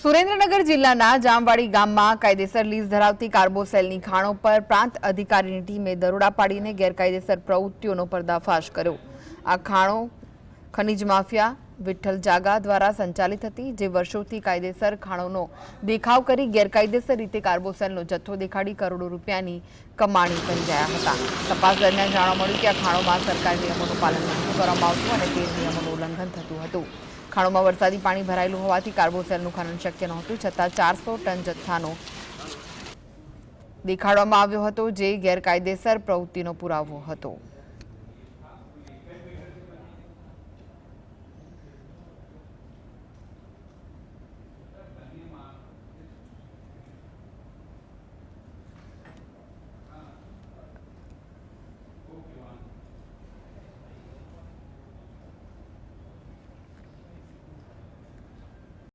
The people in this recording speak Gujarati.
સુરેન્દ્રનગર જિલ્લાના જામવાડી ગામમાં કાયદેસર લીઝ ધરાવતી કાર્બોસેલની ખાણો પર પ્રાંત અધિકારીની ટીમે દરોડા પાડીને ગેરકાયદેસર પ્રવૃત્તિઓનો પર્દાફાશ કર્યો. આ ખાણો ખનીજ માફિયા, વિઠ્ઠલ જાગા દ્વારા સંચાલિત હતી, જે વર્ષોથી કાયદેસર ખાણોનો દેખાવ કરી ગેરકાયદેસર રીતે કાર્બોસેલનો જથ્થો દેખાડી કરોડો રૂપિયાની કમાણી કરી રહ્યા હતા. તપાસ દરમિયાન જાણવા મળ્યું કે આ ખાણોમાં સરકારી નિયમોનું પાલન નથી કરવામાં આવતું અને તે નિયમોનું ઉલ્લંઘન થતું હતું. ખાણોમાં વરસાદી પાણી ભરાયેલું હોવાથી કાર્બોસેલનું ખનન શક્ય નહોતું, છતાં ચારસો ટન જથ્થાનો દેખાડવામાં આવ્યો હતો જે ગેરકાયદેસર પ્રવૃત્તિનો પુરાવો હતો.